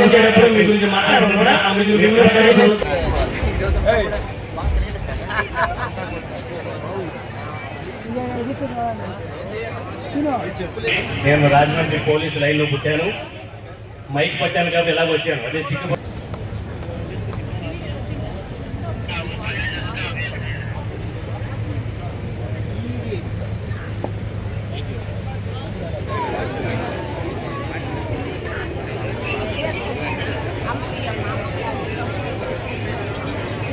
వచ్చేటప్పుడు మీ గురించి మాట్లాడడం కూడా నేను రాజమండ్రి పోలీసు లైన్లో పుట్టాను. మైక్ పట్టాను కాబట్టి ఇలాగ వచ్చాను. అదే స్టిక్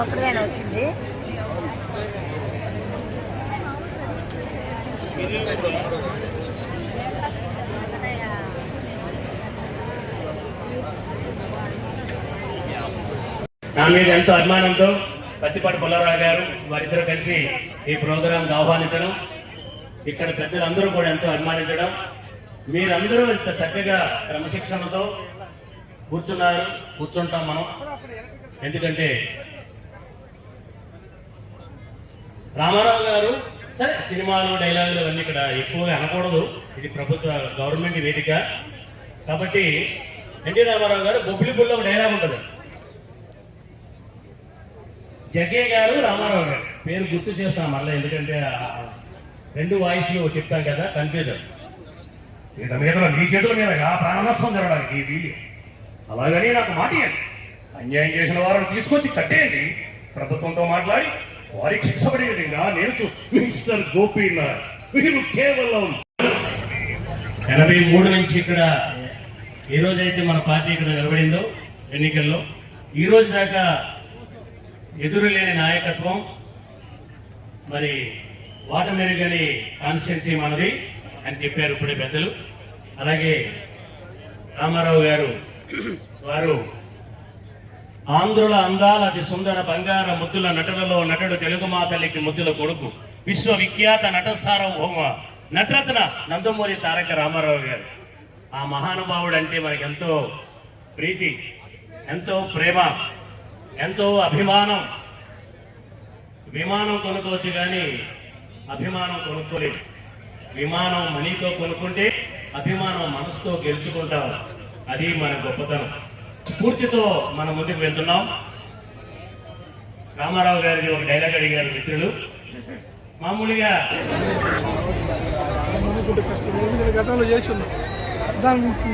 ఒక్కడేనా వచ్చింది. నా మీద ఎంతో అభిమానంతో పత్తిపాటి పుల్లారావు గారు వారిద్దరూ కలిసి ఈ ప్రోగ్రాం ఆహ్వానించడం ఇక్కడ పెద్దలందరూ కూడా ఎంతో అభిమానించడం. మీరందరూ ఇంత చక్కగా క్రమశిక్షణతో కూర్చున్నారు కూర్చుంటాం మనం. ఎందుకంటే రామారావు గారు సరే సినిమాలు డైలాగులు అవన్నీ ఇక్కడ ఎక్కువగా అనకూడదు. ఇది ప్రభుత్వ గవర్నమెంట్ వేదిక. కాబట్టి ఎన్టీ రామారావు గారు బొబ్బిలిపుల్లో ఒక డైలాగ్ ఉంటుంది. జగే గారు రామారావు గారు. పేరు గుర్తు చేస్తాం మళ్ళీ ఎందుకంటే రెండు వాయిస్లు చెప్తాం కదా కన్ఫ్యూజన్ మీద మీద నీ చేతుల మీద ప్రాణ నష్టం జరగడానికి ఈ వీడియో అలాగని నాకు మాట అన్యాయం చేసిన వారిని తీసుకొచ్చి కట్టేయండి. ప్రభుత్వంతో మాట్లాడి వారికి శిక్ష పడే నేను చూ మిస్టర్ గోపీనాథ్ వీరు కేవలం ఎనభై మూడు నుంచి ఇక్కడ ఏ రోజైతే మన పార్టీ ఇక్కడ నిలబడిందో ఎన్నికల్లో ఈ రోజు దాకా ఎదురులేని నాయకత్వం మరి వాటర్ మెరుగని కాన్స్టిట్యున్సీ మనది అని చెప్పారు ఇప్పుడే పెద్దలు. అలాగే రామారావు గారు వారు ఆంధ్రుల అందాల అతి సుందర బంగార ముద్దుల నటులలో నటుడు తెలుగు మాతల్లికి ముద్దుల కొడుకు విశ్వవిఖ్యాత నట సార్వభౌమ నటరత్న నందమూరి తారక రామారావు గారు. ఆ మహానుభావుడు అంటే మనకి ఎంతో ప్రీతి ఎంతో ప్రేమ ఎంతో అభిమానం. విమానం కొనుక్కోవచ్చు కానీ అభిమానం కొనుక్కోలేదు. విమానం మనీతో కొనుక్కుంటే అభిమానం మనసుతో గెలుచుకుంటాం. అది మన గొప్పతనం. స్ఫూర్తితో మనం ముందుకు వెళ్తున్నాం. రామారావు గారికి ఒక డైలాగ్ అడిగారు మిత్రులు. మామూలుగా గతంలో చేస్తున్నాం దాని నుంచి